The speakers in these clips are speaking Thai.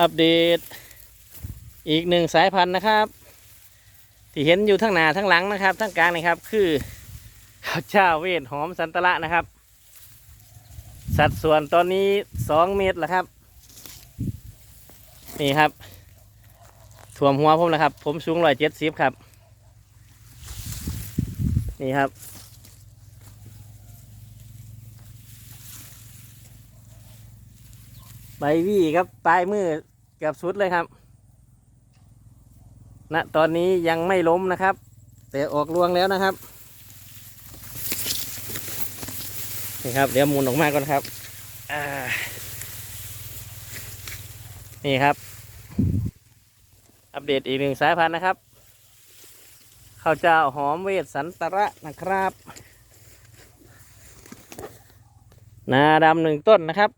อัปเดต อีกหนึ่งสายพันธุ์นะครับ ที่เห็นอยู่ทั้งหน้าทั้งหลังนะครับทั้งกลางนะครับคือข้าวเจ้าเวทหอมสันตละนะครับ สัดส่วนตอนนี้สองเมตรแล้วครับ นี่ครับถ่วมหัวผมนะครับ ผมสูงร้อยเจ็ดสิบครับ นี่ครับ ใบวี่ครับปลายมือเกือบสุดเลยครับณตอนนี้ยังไม่ล้มนะครับ แต่ออกรวงแล้วนะครับนี่ครับเดี๋ยวหมุนออกมาก่อนครับนี่ครับ อัปเดตอีกหนึ่งสายพันธุ์นะครับข้าวเจ้าหอมเวทสันตระนะครับ นาดำหนึ่งต้นนะครับ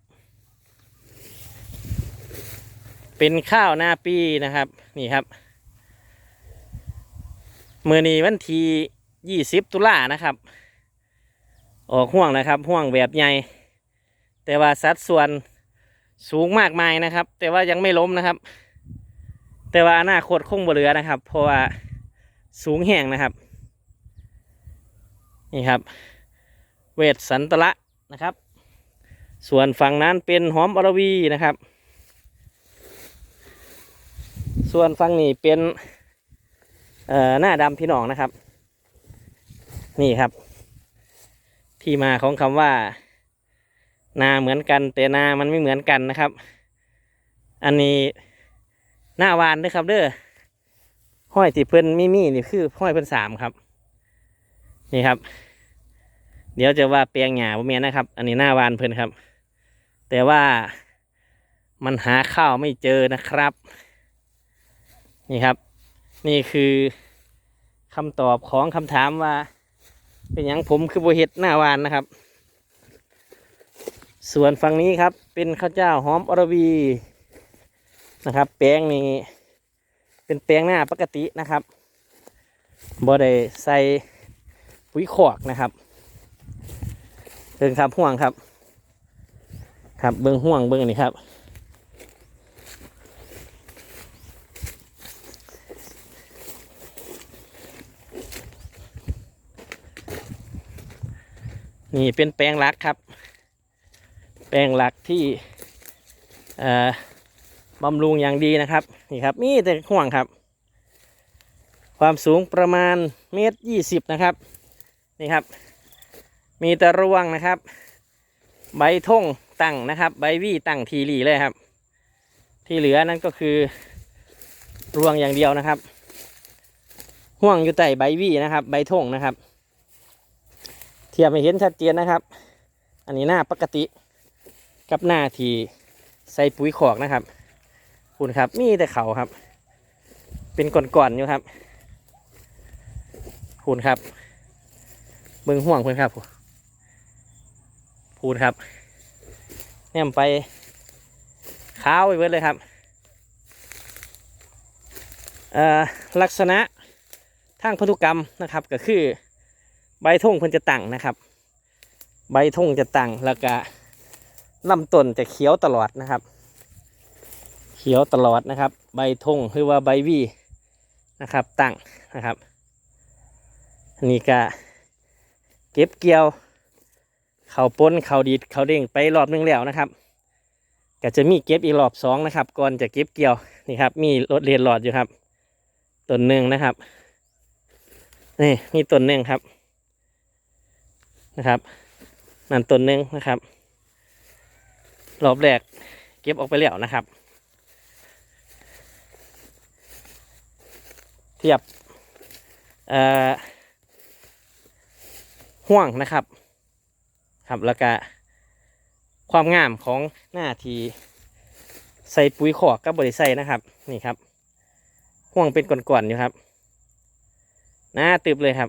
เป็นข้าวหน้าปีนะครับ นี่ครับเมื่อนี้วันที่ยี่สิบตุลานะครับ ออกห่วงนะครับห่วงแบบใหญ่ แต่ว่าสัดส่วนสูงมากมายนะครับ แต่ว่ายังไม่ล้มนะครับ แต่ว่าอนาคตคงบ่เหลือนะครับ เพราะว่าสูงแห้งนะครับ นี่ครับ เวทสันตละนะครับ ส่วนฝั่งนั้นเป็นหอมอรวีนะครับ ส่วนฝั่งนี้เป็นเอ่อหน้าดำพี่น้องนะครับ นี่ครับ ที่มาของคำว่า นาเหมือนกัน แต่นามันไม่เหมือนกันนะครับ อันนี้หน้าวานด้วยครับเด้อห้อยที่เพิ่นมีมีนี่คือห้อยเพิ่นสามครับ นี่ครับ เดี๋ยวจะว่าเปียงหญ้าบ่แม่นนะครับ อันนี้หน้าวานเพิ่นครับ แต่ว่ามันหาข้าวไม่เจอนะครับ นี่ครับ นี่คือคำตอบของคำถามว่า เป็นหยังผมคือโบเห็ดหน้าวานนะครับ ส่วนฝั่งนี้ครับเป็นข้าวเจ้าหอมอรวีนะครับ แปลงนี้เป็นแปลงหน้าปกตินะครับบ่ได้ใส่ปุ๋ยขอกนะครับเบิ่งครับห่วงครับ ครับเบิ่งห่วงเบิ่งอันนี่ครับ นี่เป็นแปลงหลักครับ แปลงหลักที่บำรุงอย่างดีนะครับนี่ครับมีแต่ห่วงครับ ความสูงประมาณเมตรยี่สิบนะครับนี่ครับ มีแต่รวงนะครับ ใบท่งตั้งนะครับ ใบวี่ตั้งทีหลีเลยครับ ที่เหลือนั่นก็คือรวงอย่างเดียวนะครับ ห่วงอยู่ใต้ใบวี่นะครับ ใบท่งนะครับ เทียบให้เห็นชัดเจนนะครับ อันนี้หน้าปกติกับหน้าที่ใส่ปุ๋ยขอกนะครับ คุณครับมีแต่เขาครับ เป็นก่อนๆอยู่ครับ คุณครับเบิ่งห่วงเพื่อนครับพูดครับแนมไปขาวไปเบิดเลยครับอ่อลักษณะทางพันธุกรรมนะครับก็คือ ใบทงเพิ่นจะตั้งนะครับ ใบทงจะตั้งแล้วก็ลำต้นจะเขียวตลอดนะครับ เขียวตลอดนะครับ ใบทงหรือว่าใบวี่นะครับตั้งนะครับนนี้ก็เก็บเกี่ยวเขาป้นเขาดีดเขาเด้งไปรอบนึงแล้วนะครับก็จะมีเก็บอีกรอบสองนะครับ ก่อนจะเก็บเกี่ยวนี่ครับ มีรถเรียนหลอดอยู่ครับต้นหนึ่งนะครับนี่มีต้นหนึ่งครับ นะครับนั่นต้นหนึ่งนะครับ รอบแรกเก็บออกไปแล้วนะครับ เทียบห่วงนะครับ ครับแล้วก็ความงามของหน้าทีใส่ปุ๋ยขอกกับบริใส่นะครับ นี่ครับห่วงเป็นก่อนๆอยู่ครับหน้าตึบเลยครับ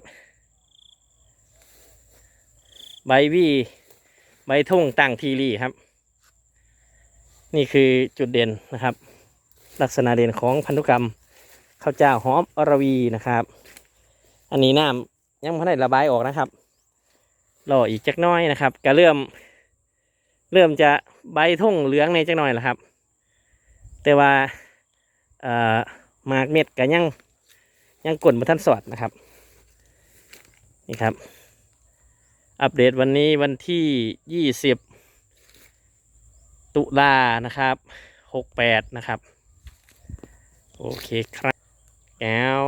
ใบวี่ใบทุ่งตั้งทีรีครับ นี่คือจุดเด่นนะครับ ลักษณะเด่นของพันธุกรรมข้าวเจ้าหอมอรวีนะครับ อันนี้น้ำยังไม่ได้ระบายออกนะครับรออีกจักน้อยนะครับก็เริ่ม เริ่มจะใบทุ่งเหลืองในจักน่อยแล้วครับ แต่ว่าเอ่อหมากเม็ดก็ยังยังกลนมาท่านสอดนะครับ นี่ครับ อัปเดตวันนี้วันที่ยี่สิบตุลานะครับหกแปดนะครับ โอเคครับแก้ว